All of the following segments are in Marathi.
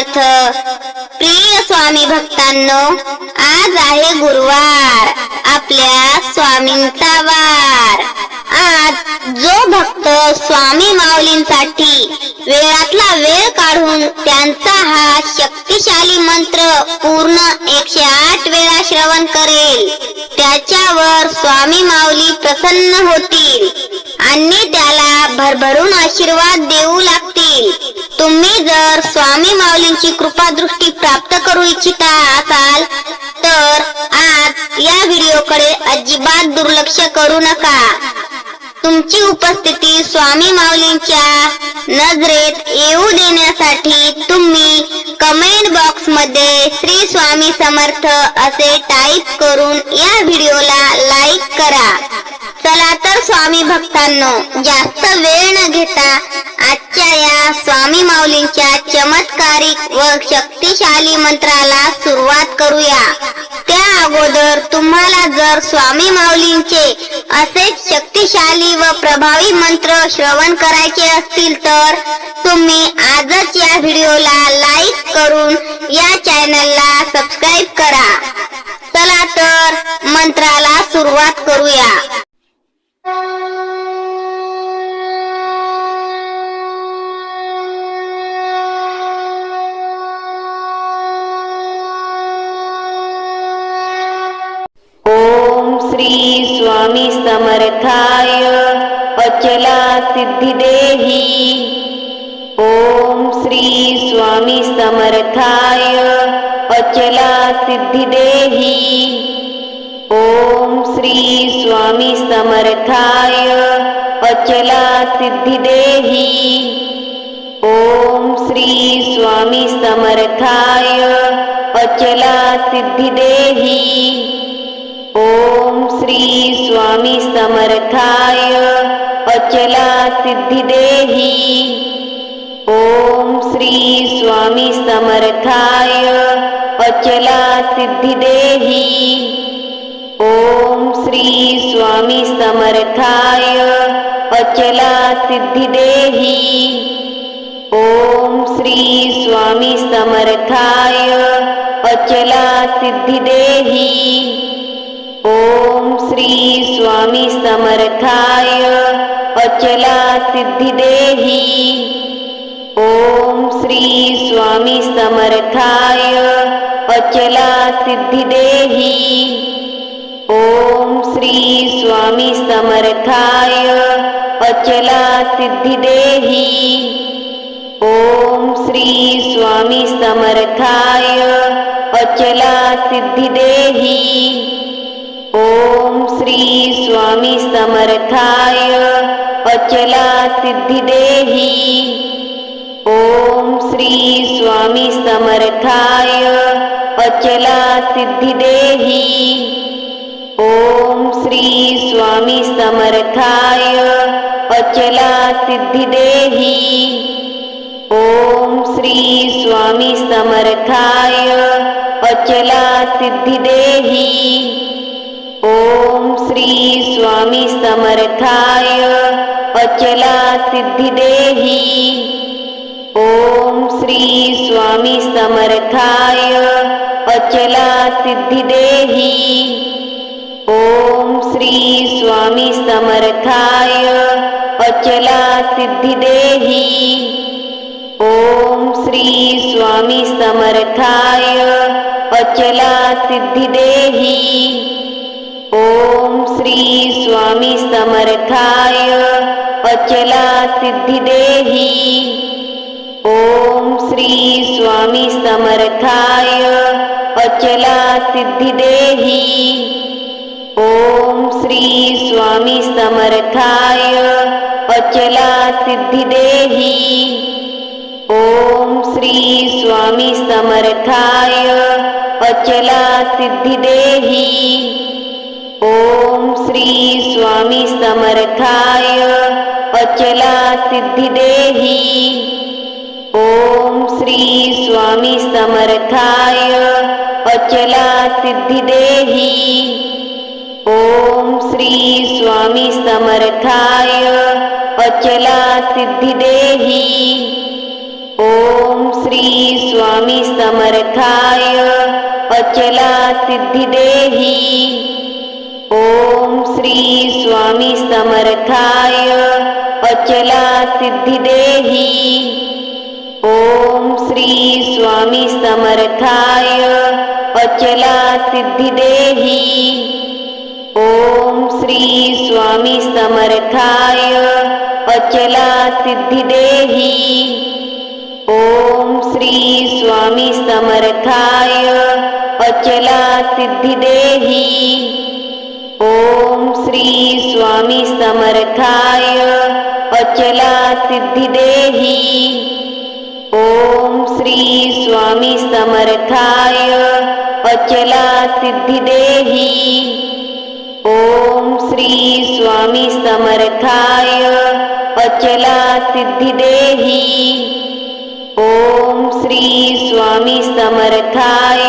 समर्थ प्रिय स्वामी भक्तांनो आज आहे गुरुवार. आपल्या स्वामींचा वार. आज जो भक्त स्वामी माऊलींसाठी वेळातला वेळ काढून त्यांचा हा शक्तिशाली मंत्र पूर्ण एकशे आठ वेळा श्रवण करेल. त्याच्यावर स्वामी माऊली प्रसन्न होतील आणि त्याला भरभरून आशीर्वाद देऊ लागतील. तुम्ही जर स्वामी माऊलींची कृपा दृष्टी प्राप्त करू इच्छिता असाल तर आज या व्हिडिओकडे अजिबात दुर्लक्ष करू नका. तुमची उपस्थिती स्वामी माऊलींच्या नजरेत येऊ देण्यासाठी तुम्ही कमेंट बॉक्समध्ये श्री स्वामी समर्थ असे टाईप करून या व्हिडिओला लाईक करा. चला तर स्वामी भक्तांनो जास्त वेळ न घेता आजच्या या स्वामी माऊलींच्या चमत्कारिक व शक्तिशाली मंत्राला सुरुवात करूया. त्या अगोदर तुम्हाला जर स्वामी माऊलींचे असेच शक्तिशाली व प्रभावी मंत्र श्रवण करायचे असतील तर तुम्ही आजच या व्हिडिओला लाईक करून या चॅनलला सबस्क्राईब करा. चला तर मंत्राला सुरुवात करूया. अचला सिद्धिदेही। ओम श्री स्वामी समर्थाय अचला सिद्धिदेही। ओम श्री स्वामी समर्थाय अचला सिद्धिदेही। ओम श्री स्वामी समर्थाय अचला सिद्धिदेही। ओम श्री स्वामी समर्थाय अचला सिद्धिदेही. ओम श्री स्वामी समर्थाय. अचला सिद्धिदेही. ओम श्री स्वामी समर्थाय. अचला सिद्धिदेही. ओम श्री स्वामी समर्थाय. अचला सिद्धिदेही. ओम श्री स्वामी समर्थाय अचला सिद्धिदेही. ओम श्री स्वामी समर्थाय अचला सिद्धिदेही. ओम श्री स्वामी समर्थाय अचला सिद्धिदेही. ओम श्री स्वामी समर्थाय अचला सिद्धिदेही. ओम श्री स्वामी समर्थाय अचला सिद्धिदेही। ओम श्री स्वामी समर्थाय अचला सिद्धिदेही। ओम श्री स्वामी समर्थाय अचला सिद्धिदेही। ओम श्री स्वामी समर्थाय अचला सिद्धिदेही। ओम श्री स्वामी समर्थाय अचला सिद्धिदेही। ओम श्री स्वामी समर्थाय अचला सिद्धिदेही। ओम श्री स्वामी समर्थाय अचला सिद्धिदेही। ओम श्री स्वामी समर्थाय अचला सिद्धिदेही। ओम श्री स्वामी समर्थाय अचला सिद्धिदेही। ओम श्री स्वामी समर्थाय अचला सिद्धिदेही। ओम श्री स्वामी समर्थाय अचला सिद्धिदेही। ओम श्री स्वामी समर्थाय अचला सिद्धिदेही। ओम श्री स्वामी समर्थाय अचला सिद्धिदेही। ओम श्री स्वामी समर्थाय अचला सिद्धिदेही। ओम श्री स्वामी समर्थाय अचला सिद्धिदेही। ओम श्री स्वामी समर्थाय अचला सिद्धिदेही। ओम श्री स्वामी समर्थाय अचला सिद्धिदेही। ओम श्री स्वामी समर्थाय अचला सिद्धिदेही। ओम श्री स्वामी समर्थाय अचला सिद्धिदेही। ओम श्री स्वामी समर्थाय अचला सिद्धिदेही। ओम श्री स्वामी समर्थाय अचला सिद्धिदेही। ओम श्री स्वामी समर्थाय अचला सिद्धिदेही। ओम श्री स्वामी समर्थाय अचला सिद्धिदेही। ओम श्री स्वामी समर्थाय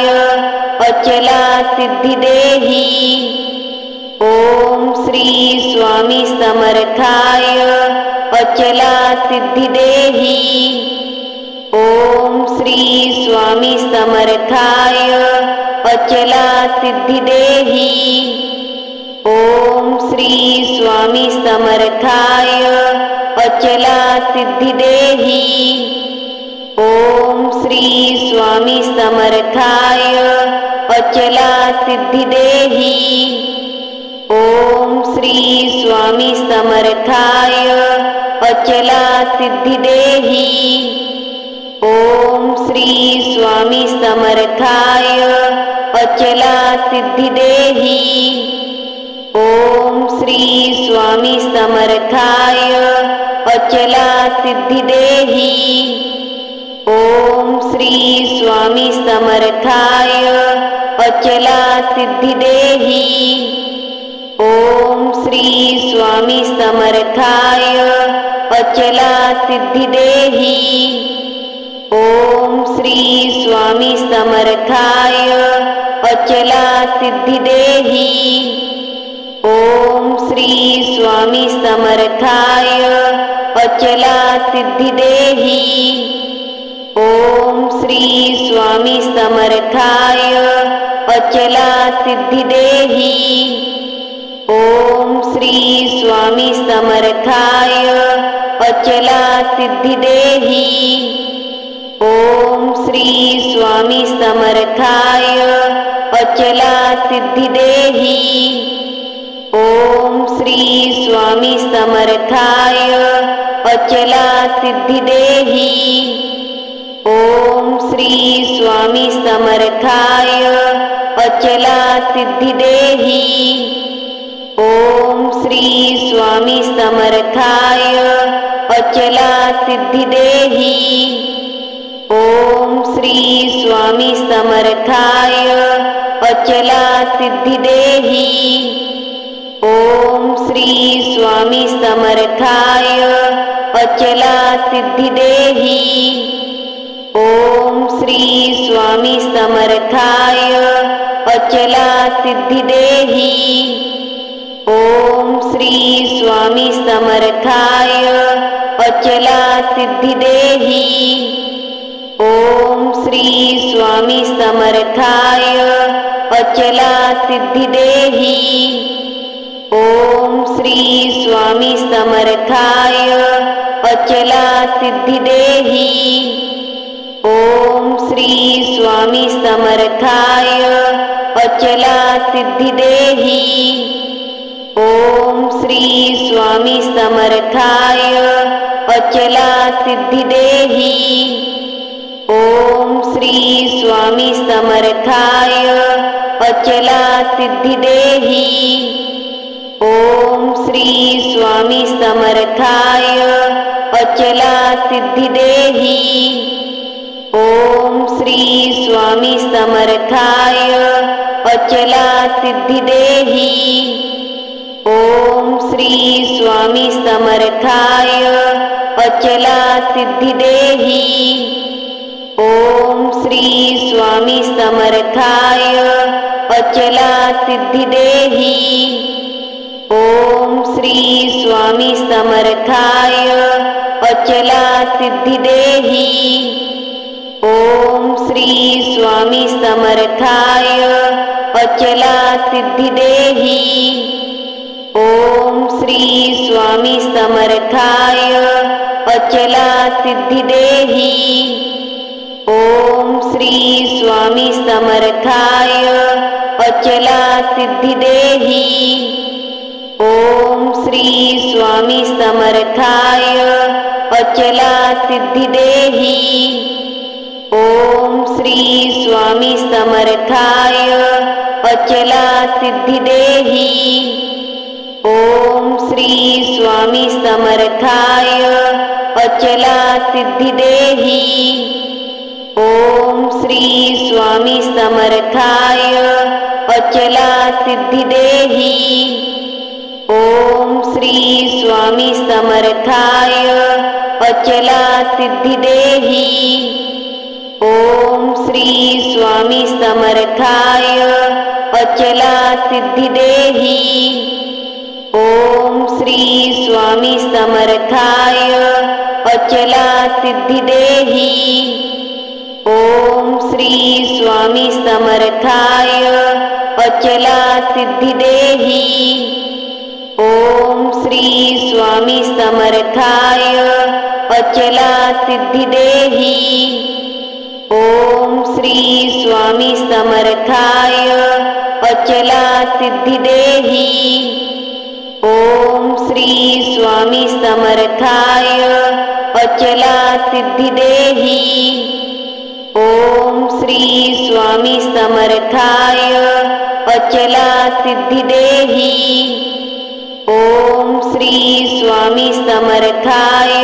अचला सिद्धिदेही। ओम श्री स्वामी समर्थाय अचला सिद्धिदेही। ओम श्री स्वामी समर्थाय अचला सिद्धिदेही। ओम श्री स्वामी समर्थाय अचला सिद्धिदेही। ओम श्री स्वामी समर्थाय अचला सिद्धिदेही। ओम श्री स्वामी समर्थाय अचला सिद्धिदेही। ओम श्री स्वामी समर्थाय अचला सिद्धिदेही। ओम श्री स्वामी समर्थाय अचला सिद्धिदेही। ओम श्री स्वामी समर्थाय अचला सिद्धिदेही। ओम श्री स्वामी समर्थाय अचला सिद्धिदेही। ओम श्री स्वामी समर्थाय अचला सिद्धिदेही। ओम श्री स्वामी समर्थाय अचला सिद्धिदेही। ओम श्री स्वामी समर्थाय अचला सिद्धिदेही। ओम श्री स्वामी समर्थाय अचला सिद्धिदेही। ओम श्री स्वामी समर्थाय अचला सिद्धिदेही। ओम श्री स्वामी समर्थाय अचला सिद्धिदेही। ओम श्री स्वामी समर्थाय अचला सिद्धिदेही। ओम श्री स्वामी समर्थाय अचला सिद्धिदेही। ओम श्री स्वामी समर्थाय अचला सिद्धिदेही। ओम श्री स्वामी समर्थाय अचला सिद्धिदेही। ओम श्री स्वामी समर्थाय अचला सिद्धिदेही स्वामी समर्थाय अचला सिद्धिदेही. ओम श्री स्वामी समर्थाय अचला सिद्धिदेही. ओम श्री स्वामी समर्थाय अचला सिद्धिदेही. ओम श्री स्वामी समर्थाय अचला सिद्धिदेही. ओम श्री स्वामी समर्थाय अचला सिद्धिदेही। ओम श्री स्वामी समर्थाय अचला सिद्धिदेही। ओम श्री स्वामी समर्थाय अचला सिद्धिदेही। ओम श्री स्वामी समर्थाय अचला सिद्धिदेही। ओम श्री स्वामी समर्थाय अचला सिद्धिदेही। ओम श्री स्वामी समर्थाय अचला सिद्धिदेही। ओम श्री स्वामी समर्थाय अचला सिद्धिदेही। ओम श्री स्वामी समर्थाय अचला सिद्धिदेही। ओम श्री स्वामी समर्थाय अचला सिद्धिदेही। ओम श्री स्वामी समर्थाय अचला सिद्धिदेही। ओम श्री स्वामी समर्थाय अचला सिद्धिदेही। ओम श्री स्वामी समर्थाय अचला सिद्धिदेही। ओम श्री स्वामी समर्थाय अचला सिद्धिदेही। ओम श्री स्वामी समर्थाय अचला सिद्धिदेही। ओम श्री स्वामी समर्थाय अचला सिद्धिदेही। ओम श्री स्वामी समर्थाय अचला सिद्धिदेही। ओम श्री स्वामी समर्थाय अचला सिद्धिदेही। ओम श्री स्वामी समर्थाय अचला सिद्धिदेही। ओम श्री स्वामी समर्थाय अचला सिद्धिदेही। ओम श्री स्वामी समर्थाय अचला सिद्धिदेही। श्री स्वामी समर्थाय अचला सिद्धिदेही। ओम श्री स्वामी समर्थाय अचला सिद्धिदेही। ओम श्री स्वामी समर्थाय